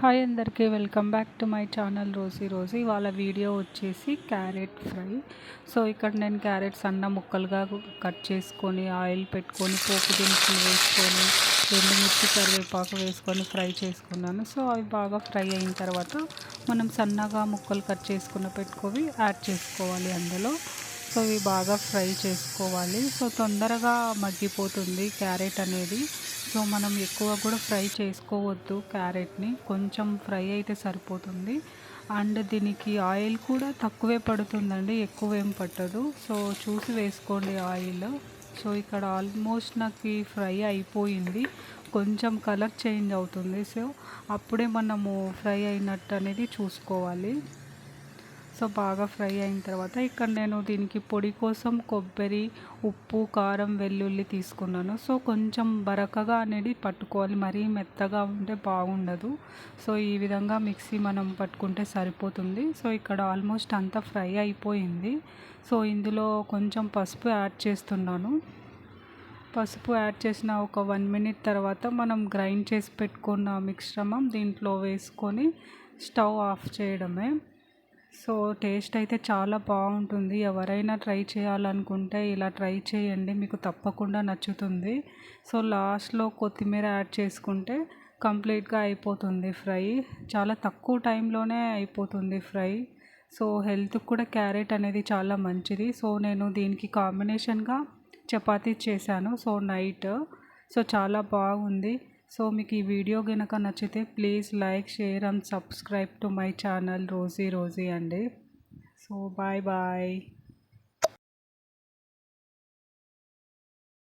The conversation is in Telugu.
హాయ్ అందరికీ welcome back to my channel Rosy Rosy వాళ్ళ వీడియో వచ్చేసి క్యారెట్ ఫ్రై సో ఇక్కడ నేను క్యారెట్స్ అన్న ముక్కలుగా కట్ చేసుకొని ఆయిల్ పెట్టుకొని పోపు దినుసులు వేసుకొని ఎండుమిర్చి కరివేపాకు వేసుకొని ఫ్రై చేసుకున్నాను. సో అవి బాగా ఫ్రై అయిన తర్వాత మనం సన్నగా ముక్కలు కట్ చేసుకున్న పెట్టుకొని యాడ్ చేసుకోవాలి అందులో. సో ఇవి బాగా ఫ్రై చేసుకోవాలి. సో తొందరగా మగ్గిపోతుంది క్యారెట్ అనేది. సో మనం ఎక్కువ కూడా ఫ్రై చేసుకోవద్దు క్యారెట్ని. కొంచెం ఫ్రై అయితే సరిపోతుంది. అండ్ దీనికి ఆయిల్ కూడా తక్కువే పడుతుందండి ఎక్కువ ఏం పట్టదు. సో చూసి వేసుకోండి ఆయిల్. సో ఇక్కడ ఆల్మోస్ట్ నాకు ఫ్రై అయిపోయింది. కొంచెం కలర్ చేంజ్ అవుతుంది. సో అప్పుడే మనము ఫ్రై అయినట్టు అనేది చూసుకోవాలి. సో బాగా ఫ్రై అయిన తర్వాత ఇక్కడ నేను దీనికి పొడి కోసం కొబ్బరి ఉప్పు కారం వెల్లుల్లి తీసుకున్నాను. సో కొంచెం బరకగా అనేది పట్టుకోవాలి. మరీ మెత్తగా ఉంటే బాగుండదు. సో ఈ విధంగా మిక్సీ మనం పట్టుకుంటే సరిపోతుంది. సో ఇక్కడ ఆల్మోస్ట్ అంతా ఫ్రై అయిపోయింది. సో ఇందులో కొంచెం పసుపు యాడ్ చేస్తున్నాను. పసుపు యాడ్ చేసిన ఒక వన్ మినిట్ తర్వాత మనం గ్రైండ్ చేసి పెట్టుకున్న మిశ్రమం దీంట్లో వేసుకొని స్టవ్ ఆఫ్ చేయడమే. సో టేస్ట్ అయితే చాలా బాగుంటుంది. ఎవరైనా ట్రై చేయాలనుకుంటే ఇలా ట్రై చేయండి. మీకు తప్పకుండా నచ్చుతుంది. సో లాస్ట్లో కొత్తిమీర యాడ్ చేసుకుంటే కంప్లీట్గా అయిపోతుంది ఫ్రై. చాలా తక్కువ టైంలోనే అయిపోతుంది ఫ్రై. సో హెల్త్కి కూడా క్యారెట్ అనేది చాలా మంచిది. సో నేను దీనికి కాంబినేషన్గా చపాతీ చేశాను. So night. సో చాలా బాగుంది. సో మీకు ఈ వీడియో కనుక నచ్చితే please like share and subscribe to my channel Rosy Rosy అండి. So bye bye.